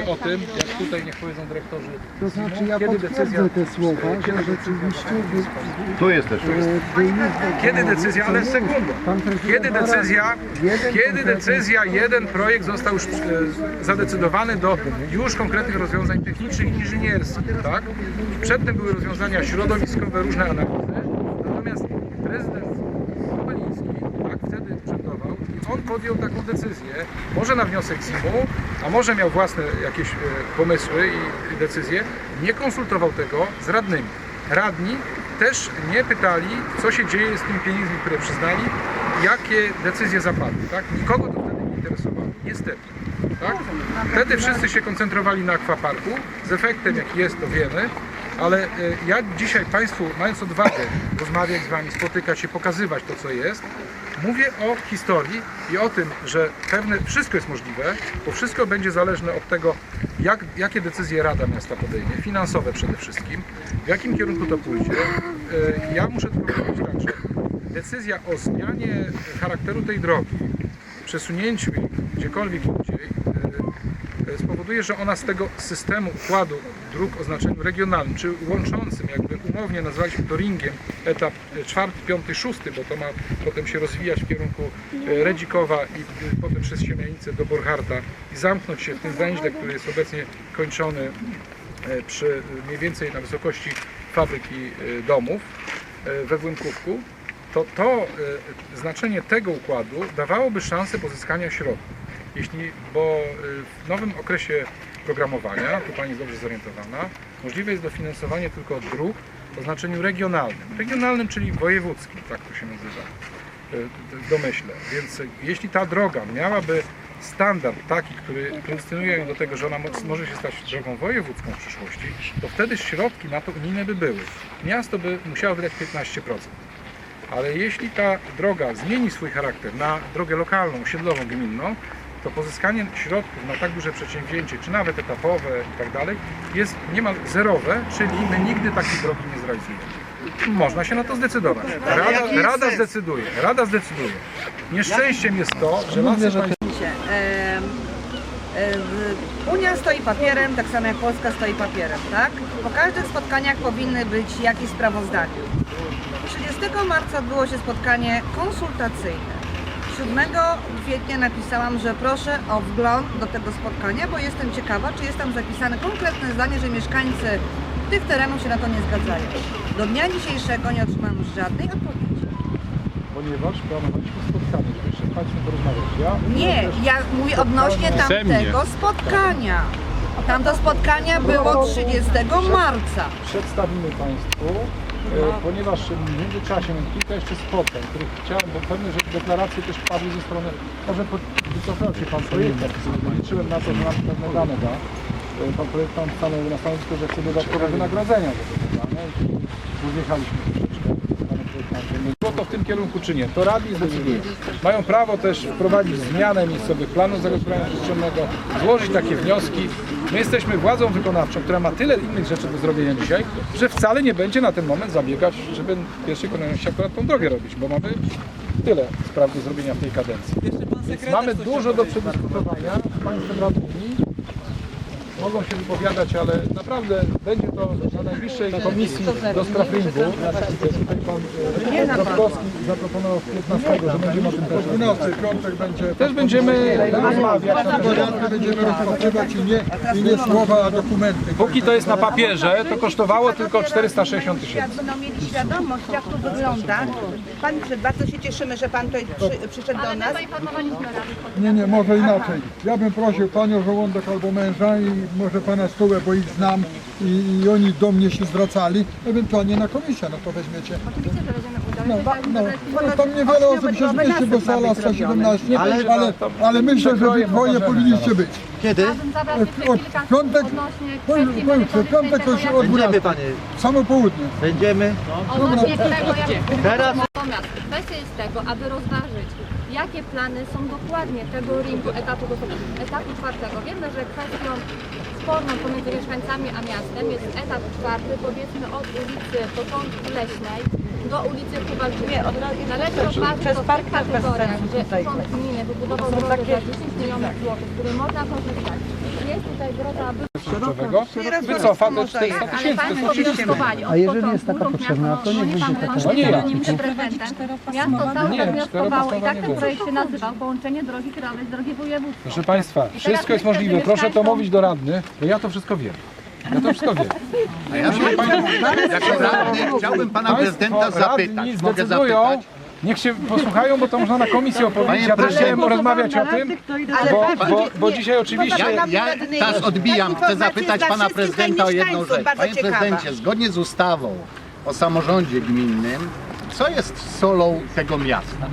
mówię o tym, jak tutaj niech powiedzą dyrektorzy, To znaczy ja kiedy potwierdzę decyzja, te słowa, że rzeczywiście wy- Tu jesteśmy. e, wynik kiedy decyzja, ale sekundę, pan prezydent kiedy decyzja, jeden kiedy konkretny- decyzja, jeden projekt został już e, zadecydowany do już konkretnych rozwiązań technicznych i inżynierskich, tak? Przedtem były rozwiązania środowiskowe, różne analizy, natomiast prezydent Kowaliński tak wtedy przedował i on podjął taką decyzję, może na wniosek ZIM-u, a może miał własne jakieś e, pomysły i, decyzje, nie konsultował tego z radnymi. Radni też nie pytali, co się dzieje z tymi pieniędzmi, które przyznali, jakie decyzje zapadły. Tak? Nikogo to wtedy nie interesowało, niestety. Tak? Wtedy wszyscy się koncentrowali na akwaparku, z efektem jaki jest to wiemy, ale e, ja dzisiaj Państwu, mając odwagę rozmawiać z Wami, spotykać się, pokazywać to, co jest, mówię o historii i o tym, że pewne, wszystko jest możliwe, bo wszystko będzie zależne od tego, jak, jakie decyzje Rada Miasta podejmie, finansowe przede wszystkim, w jakim kierunku to pójdzie. E, Ja muszę tylko powiedzieć tak, że decyzja o zmianie charakteru tej drogi, przesunięciu jej gdziekolwiek indziej, e, spowoduje, że ona z tego systemu układu dróg o znaczeniu regionalnym, czy łączącym, jakby umownie nazwaliśmy to ringiem, etap e, czwarty, piąty, szósty, bo to ma potem się rozwijać w kierunku e, Redzikowa i e, potem przez Siemianicę do Borcharta i zamknąć się w tym węźle, który jest obecnie kończony przy mniej więcej na wysokości fabryki domów we Włankówku, to to znaczenie tego układu dawałoby szansę pozyskania środków. Jeśli, bo w nowym okresie programowania, tu Pani jest dobrze zorientowana, możliwe jest dofinansowanie tylko dróg o znaczeniu regionalnym. Regionalnym, czyli wojewódzkim, tak to się nazywa e, domyślę. Więc e, jeśli ta droga miałaby standard taki, który predestynuje do tego, że ona mo- może się stać drogą wojewódzką w przyszłości, to wtedy środki na to unijne by były. Miasto by musiało wydać 15%. Ale jeśli ta droga zmieni swój charakter na drogę lokalną, osiedlową, gminną, to pozyskanie środków na tak duże przedsięwzięcie, czy nawet etapowe i tak dalej, jest niemal zerowe, czyli my nigdy takiej drogi nie zrealizujemy. Można się na to zdecydować. Rada, Rada zdecyduje. Rada zdecyduje. Nieszczęściem jest to, że lasy państwowe Unia stoi papierem, tak samo jak Polska stoi papierem, tak? Po każdych spotkaniach powinny być jakieś sprawozdania. 30 marca odbyło się spotkanie konsultacyjne. 7 kwietnia napisałam, że proszę o wgląd do tego spotkania, bo jestem ciekawa, czy jest tam zapisane konkretne zdanie, że mieszkańcy tych terenów się na to nie zgadzają. Do dnia dzisiejszego nie otrzymałam żadnej odpowiedzi. ponieważ planowaliśmy spotkanie, żeby jeszcze Państwem porozmawiać. Ja Nie, ja mówię odnośnie tamtego spotkania. Tamto spotkanie było 30 marca. przedstawimy Państwu, ponieważ w międzyczasie mam kilka jeszcze spotkań, których chciałem, bo pewne że deklaracje też padły ze strony, może wycofał się Pan projektant, liczyłem na to, że nam pewne dane da. E, Pan projektant stanął na stanowisku, że chce dodatkowe wynagrodzenia za te dane i rozjechaliśmy troszeczkę z projektantem. To w tym kierunku czy nie, to radni zdecydują. Mają prawo też wprowadzić zmianę miejscowych planów zagospodarowania przestrzennego, złożyć takie wnioski. My jesteśmy władzą wykonawczą, która ma tyle innych rzeczy do zrobienia dzisiaj, że wcale nie będzie na ten moment zabiegać, żeby w pierwszej kolejności akurat tą drogę robić, bo mamy tyle spraw do zrobienia w tej kadencji. Więc mamy dużo do przedyskutowania z Państwem radnymi. Mogą się wypowiadać, ale naprawdę będzie to na najbliższej komisji do spraw ringu. Tutaj pan e, Kropkowski zaproponował 15, że będziemy o tym też piątek będzie Też będziemy rozmawiać na porządku, będziemy rozpatrywać i nie, i nie słowa, a dokumenty. Póki to jest na papierze, to kosztowało tylko 460 tysięcy. Będą mieli świadomość, jak to wygląda. Panie Przed, bardzo się cieszymy, że Pan tutaj przy, przyszedł do nas. Nie, nie, może inaczej. Ja bym prosił panią żołądek albo męża i może pana Stułę, bo ich znam i, i oni do mnie się zwracali, ewentualnie na komisję, no to weźmiecie. No, no, no tam niewiele osób się zmieści, bo sala 117, ale, ale, ale myślę, że wy dwoje powinniście być. Kiedy? Od piątek, pojutrze, piątek to się od 12. Będziemy panie. Samo południe. Będziemy. Odnośnie tego, jak Teraz Natomiast kwestia jest tego, aby rozważyć, jakie plany są dokładnie tego ringu etapu, etapu czwartego. Wiemy, że kwestią sporną pomiędzy mieszkańcami a miastem jest etap czwarty, powiedzmy od ulicy Początku Leśnej do ulicy Kowalczyka. Należy rozważyć przez to w park tych bez kategoriach, sensu tutaj. urząd gminy wybudował drogę za 10 milionów złotych, z której można korzystać. Jest tutaj droga Rzeczowego wycofa te 400 ale tysięcy. Od A jeżeli jest taka potrzebna, Miasta to Olsztyna, będzie taka pan Nie, ja. Miasto cały Nie, czas wnioskowało i tak ten nie projekt się nazywał, połączenie drogi krajowej z drogi wojewódzkiej. Proszę Państwa, wszystko jest możliwe. Proszę to mówić do radnych, bo ja to wszystko wiem. Ja to wszystko wiem. Jako radny chciałbym pana prezydenta Państwo zapytać. radni Mogę zdecydują, zapytać? niech się posłuchają, bo to można na komisji opowiedzieć. Panie Ja też chciałem rozmawiać o tym, bo, bo, bo dzisiaj oczywiście... Ja, ja teraz odbijam, chcę zapytać pana prezydenta o jedną rzecz. Panie prezydencie, zgodnie z ustawą o samorządzie gminnym, co jest solą tego miasta?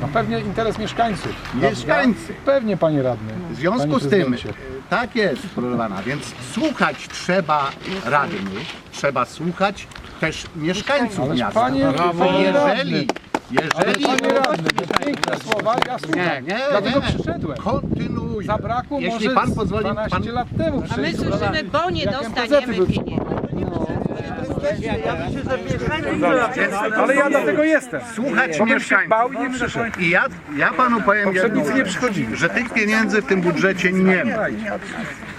No pewnie interes mieszkańców. Mieszkańcy. Pewnie, panie radny. W związku panie z tym, prezydencie. Tak jest, proszę pana, więc słuchać trzeba radnych, trzeba słuchać też mieszkańców miasta. panie, Jeżeli, jeżeli... panie radny, to piękne słowa, ja słucham. Nie, nie, Dlatego nie. przyszedłem. Kontynuuję. Zabrakło Jeśli może pan pozwoli, 12 pan, lat temu A my słyszymy, bo nie dostaniemy pieniędzy. Ale ja dlatego jestem. słuchać mieszkańców. bał i nie przyszedł. I ja, ja panu powiem jedną Poprzednicy nie rzecz, przychodzili. że tych pieniędzy w tym budżecie nie ma.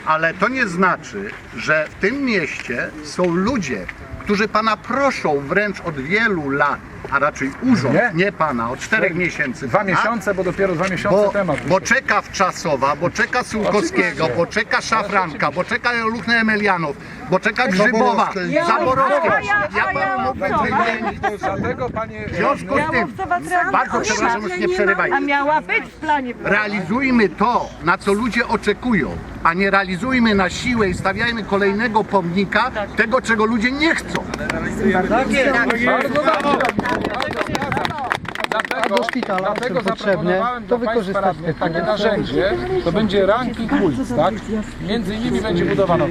Ale to nie znaczy, że w tym mieście są ludzie, którzy pana proszą wręcz od wielu lat, a raczej urząd, Nie. nie, pana, od czterech miesięcy. Dwa pana, miesiące, bo dopiero dwa miesiące Bo, temat. bo czeka Wczasowa, bo czeka Sułkowskiego, bo czeka Szafranka, bo czeka Luchny Emelianów, bo czeka Grzybowa, Zaborowska. Ja panu mógłbym wymienić. Dlatego panie W związku z tym, bardzo przepraszam, już nie przerywajcie. A miała być w planie. Realizujmy to, na co ludzie oczekują, a nie realizujmy na siłę i stawiajmy kolejnego pomnika tego, czego ludzie nie chcą. Bardzo dobrze. Bardzo zgadzam. Dlatego, do szpitala, dlatego potrzebne, zaproponowałem to wykorzystać radnych takie narzędzie, to będzie ranking ulic, tak? Między innymi będzie budowana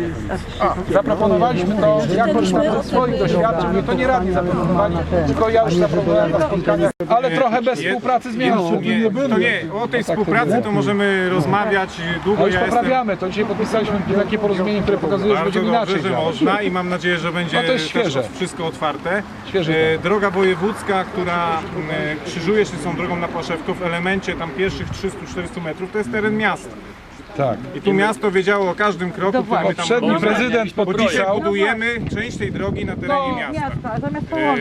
Zaproponowaliśmy to jako ze swoich doświadczeń, to nie radni zaproponowali, tylko ja już zaproponowałem na spotkaniach, ale trochę bez współpracy z miastem. Nie, to nie, o tej współpracy to możemy rozmawiać długo. No już Ja jestem poprawiamy, to dzisiaj podpisaliśmy takie porozumienie, które pokazuje, że będziemy dobrze, inaczej że można i mam nadzieję, że będzie No to jest też świeże. wszystko otwarte. Świeże, E, Droga wojewódzka, która e, krzyżuje się z tą drogą na Płaszewko w elemencie tam pierwszych 300-400 metrów, to jest teren miasta. Tak. I tu miasto wiedziało o każdym kroku, który my tam Poprzedni robimy. prezydent Bo dzisiaj podpisał. budujemy część tej drogi na terenie No, miasta. E,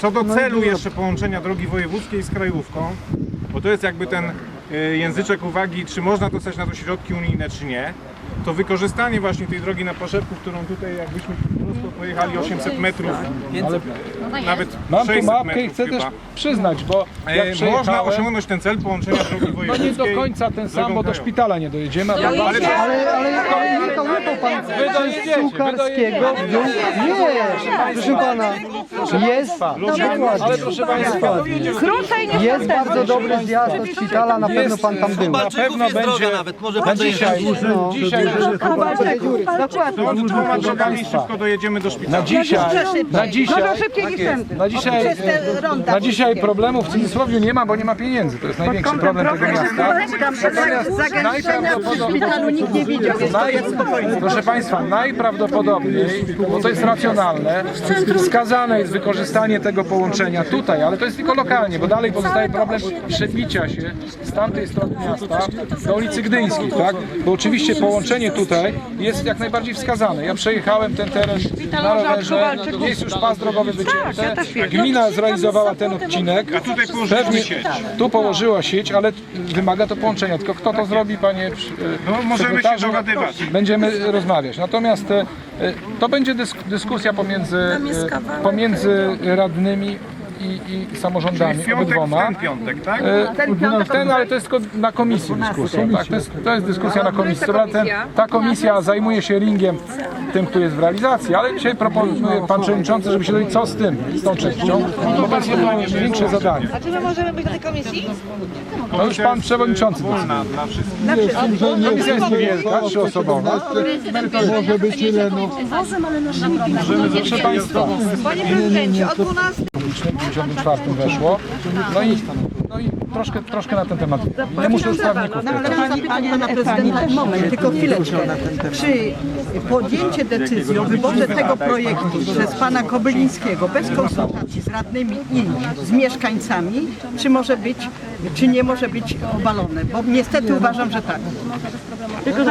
Co do celu jeszcze połączenia drogi wojewódzkiej z krajówką, bo to jest jakby ten e, języczek uwagi, czy można dostać na to środki unijne, czy nie, to wykorzystanie właśnie tej drogi na Paszewku, którą tutaj jakbyśmy prosto pojechali 800 metrów, nawet Mam tu 600 mapkę i metrów chcę też chyba. przyznać, bo E, Można przejechałem, osiągnąć ten cel połączenia drogi no wojewódzkiej. nie do końca ten sam, drogą bo do krajową. szpitala nie dojedziemy. a Ale to, Ale, ale jechał, jechał, pan Sukarskiego w dół? Nie, proszę pana, jest, Ale proszę Państwa, jest bardzo dobry zjazd od szpitala, na pewno pan tam był. na pewno będzie nawet, może na pan dzisiaj, No. dzisiaj, to w dwoma drzewami szybko dojedziemy do szpitala. na dzisiaj, na dzisiaj, na dzisiaj, na dzisiaj problemów w cudzysłowie nie ma, bo nie ma pieniędzy. To jest największy problem tego miasta. Natomiast najprawdopodobniej, naj, proszę Państwa, najprawdopodobniej, bo to jest racjonalne, wskazane jest wykorzystanie tego połączenia tutaj, ale to jest tylko lokalnie, bo dalej pozostaje problem przebicia się z tamtej strony miasta do ulicy Gdyńskiej, tak? Bo oczywiście połączenie tutaj jest jak najbardziej wskazane. Ja przejechałem ten teren na rowerze, jest już pas drogowy wycięty, gmina zrealizowała ten odcinek, A tutaj położyliśmy Pewnie sieć. tu położyła sieć, ale wymaga to połączenia. Tylko kto to zrobi, panie No, możemy się dogadywać. Będziemy rozmawiać. Natomiast e, e, to będzie dysk- dyskusja pomiędzy, e, pomiędzy radnymi i, i samorządami, W piątek, w obydwoma. ten piątek, tak? E, Ten, ale to jest tylko na komisji dyskusja. Tak? To, jest, to jest dyskusja na komisji. Prawda Ten, ta komisja zajmuje się ringiem, tym, który jest w realizacji, ale dzisiaj proponuje pan przewodniczący, żeby się dowiedzieć, co z tym, z tą częścią, bo to jest większe zadanie. A czy my możemy być na tej komisji? No już pan przewodniczący decyduje. Wolna dla wszystkich. Komisja jest niewielka, trzyosobowa. Może być ile, no. Proszę Państwa, Panie prezydencie, o 12 w 54 weszło. No i No i troszkę, troszkę na ten temat. Nie muszę już prawników. No ale pani, pani pana prezydenta, moment, tylko chwileczkę. Czy podjęcie decyzji o wyborze tego projektu przez pana Kobylińskiego bez konsultacji z radnymi i z mieszkańcami, czy może być, czy nie może być obalone? Bo niestety uważam, że tak.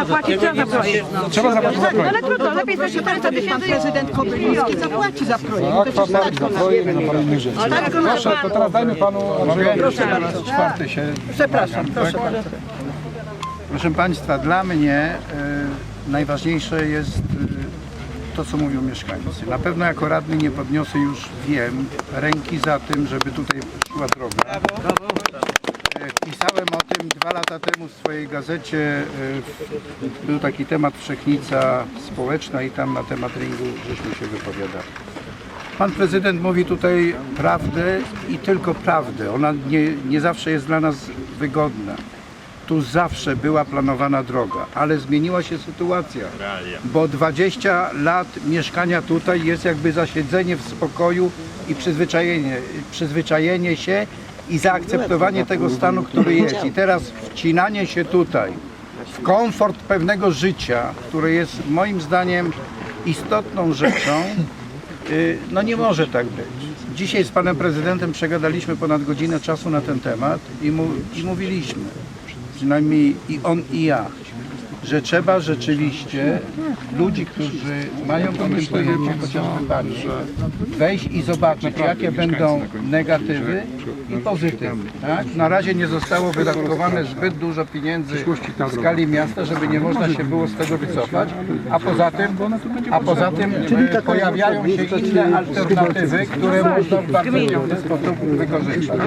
Zapłacić trzeba za projekt. Trzeba zapłacić za projekt. Ale trudno, lepiej za 400 tysięcy prezydent Kobyliński zapłaci za projekt. Tak, się tak, za projekt, za parę innych rzeczy. Proszę, to teraz dajmy panu Andrzejowi czwarty się. Przepraszam, proszę bardzo. Proszę Państwa, dla mnie y, najważniejsze jest y, to, co mówią mieszkańcy. Na pewno jako radny nie podniosę już, wiem, ręki za tym, żeby tutaj szła droga. Y, Pisałem o tym dwa lata temu w swojej gazecie. y, Był taki temat Wszechnica Społeczna i tam na temat ringu żeśmy się wypowiadali. Pan prezydent mówi tutaj prawdę i tylko prawdę. Ona nie, nie zawsze jest dla nas wygodna. Tu zawsze była planowana droga, ale zmieniła się sytuacja, bo 20 lat mieszkania tutaj jest jakby zasiedzenie w spokoju i przyzwyczajenie, przyzwyczajenie się i zaakceptowanie tego stanu, który jest. I teraz wcinanie się tutaj w komfort pewnego życia, które jest moim zdaniem istotną rzeczą, Y, No nie może tak być. Dzisiaj z panem prezydentem przegadaliśmy ponad godzinę czasu na ten temat i, mu, i mówiliśmy, przynajmniej i on i ja, że trzeba rzeczywiście ludzi, którzy mają pojęcie, chociażby pani, wejść i zobaczyć, jakie będą negatywy i pozytywy. Tak? Na razie nie zostało wydatkowane zbyt dużo pieniędzy w skali miasta, żeby nie można się było z tego wycofać, a poza tym, a poza tym e, pojawiają się inne alternatywy, które można w bardzo piękny sposób wykorzystać.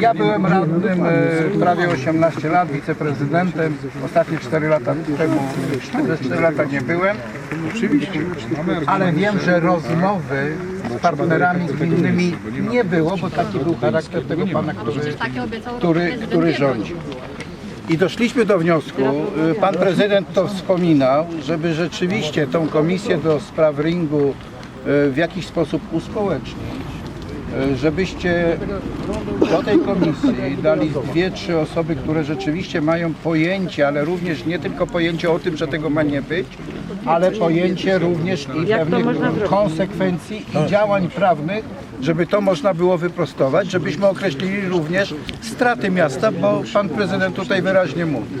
Ja byłem radnym e, prawie 18 lat, wiceprezydentem. Ostatnie 4 lata temu, przez 4 lata nie byłem. Ale wiem, że rozmowy z partnerami gminnymi nie było, bo taki był charakter tego pana, który, który, który Gierek. rządzi. I doszliśmy do wniosku, y, pan prezydent to wspominał, żeby rzeczywiście tą komisję do spraw ringu y, w jakiś sposób uspołecznić. Żebyście do tej komisji dali dwie, trzy osoby, które rzeczywiście mają pojęcie, ale również nie tylko pojęcie o tym, że tego ma nie być, ale pojęcie również i pewnych konsekwencji i działań prawnych, żeby to można było wyprostować, żebyśmy określili również straty miasta, bo pan prezydent tutaj wyraźnie mówi,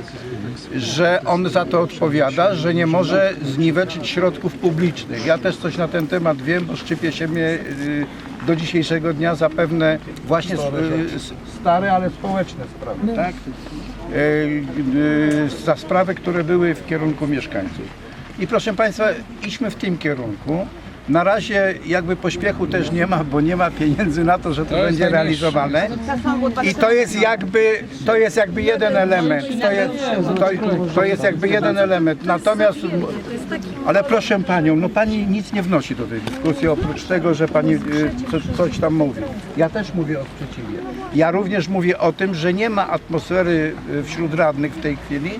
że on za to odpowiada, że nie może zniweczyć środków publicznych. Ja też coś na ten temat wiem, bo szczypie się mnie y, do dzisiejszego dnia za pewne właśnie y, stare, ale społeczne sprawy, tak? Y, y, Za sprawy, które były w kierunku mieszkańców. I proszę Państwa, idźmy w tym kierunku. Na razie jakby pośpiechu też nie ma, bo nie ma pieniędzy na to, że to, będzie najniższy. realizowane. I to jest jakby, to jest jakby jeden element. To jest, to, to jest jakby jeden element. Natomiast, ale proszę Panią, no Pani nic nie wnosi do tej dyskusji, oprócz tego, że Pani y, co, coś tam mówi. Ja też mówię o sprzeciwie. Ja również mówię o tym, że nie ma atmosfery y, wśród radnych w tej chwili,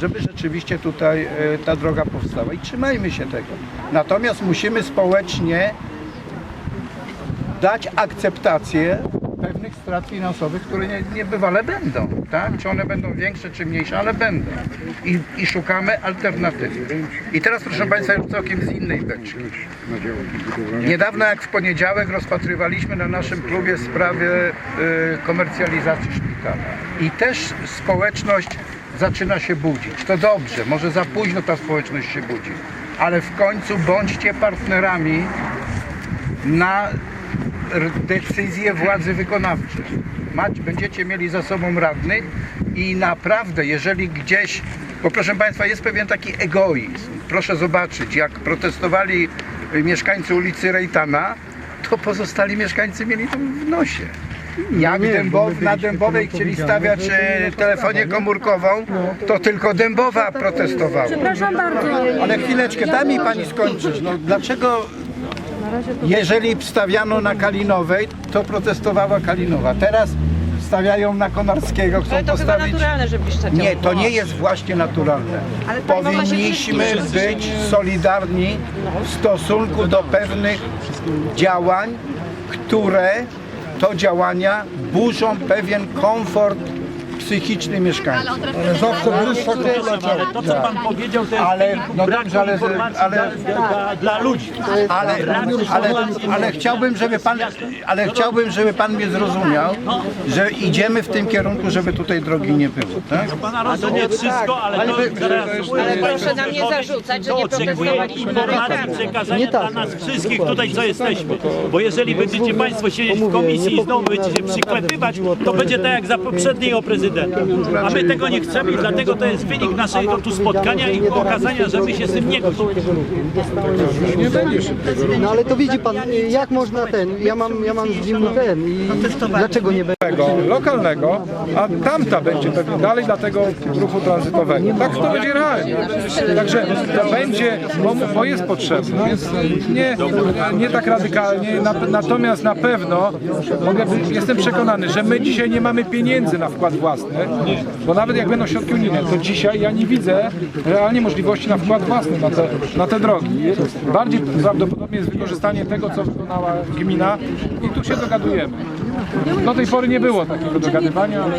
żeby rzeczywiście tutaj y, ta droga powstała. I trzymajmy się tego. Natomiast musimy społecznie dać akceptację pewnych strat finansowych, które nie, niebywale będą, tak? Czy one będą większe, czy mniejsze, ale będą. I, I szukamy alternatywy. I teraz, proszę Państwa, już całkiem z innej beczki. Niedawno, jak w poniedziałek, rozpatrywaliśmy na naszym klubie sprawę y, komercjalizacji szpitala. I też społeczność zaczyna się budzić. To dobrze, może za późno ta społeczność się budzi, ale w końcu bądźcie partnerami na decyzje władzy wykonawczej. Będziecie mieli za sobą radnych i naprawdę, jeżeli gdzieś, bo proszę Państwa, jest pewien taki egoizm. Proszę zobaczyć, jak protestowali mieszkańcy ulicy Rejtana, to pozostali mieszkańcy mieli to w nosie. Jak Dębow, na Dębowej chcieli stawiać e, telefonię komórkową, to tylko Dębowa protestowała. Przepraszam bardzo. Ale chwileczkę, daj mi pani skończyć. No, dlaczego jeżeli stawiano na Kalinowej, to protestowała Kalinowa. Teraz stawiają na Konarskiego, chcą postawić... że bliższe Nie, to nie jest właśnie naturalne. Powinniśmy być solidarni w stosunku do pewnych działań, które to działania burzą pewien komfort psychiczny mieszkańców. Ale zawsze Ale to, co pan powiedział, to jest Ale, no dobrze, ale, ale, dla, dla, ludzi. ale, ale, ale chciałbym, żeby pan, ale chciałbym, żeby pan mnie zrozumiał, że idziemy w tym kierunku, żeby tutaj drogi nie było, tak? A to nie wszystko, ale to. Ale proszę nam nie zarzucać, że nie protestowaliśmy na informacji, przekazania dla nas wszystkich tutaj, co jesteśmy. Bo jeżeli będziecie Państwo siedzieć w komisji i znowu będziecie przyklepywać, to będzie tak jak za poprzedniego A my tego nie chcemy i dlatego to jest wynik naszego tu spotkania i pokazania, że my się z tym nie godzimy. Nie będzie szybkiego. No ale to widzi pan, jak można ten, ja mam, ja mam z nim ten i dlaczego nie będzie? tego lokalnego, a tamta będzie pewnie dalej dla tego ruchu tranzytowego. Tak to będzie realnie. Także to będzie, bo, bo jest potrzebne, więc nie, nie tak radykalnie, na, natomiast na pewno mogę, jestem przekonany, że my dzisiaj nie mamy pieniędzy na wkład bo nawet jak będą środki unijne, to dzisiaj ja nie widzę realnie możliwości na wkład własny na te, na te drogi. Bardziej prawdopodobnie jest wykorzystanie tego, co wykonała gmina i tu się dogadujemy. Do tej pory nie było takiego dogadywania, ale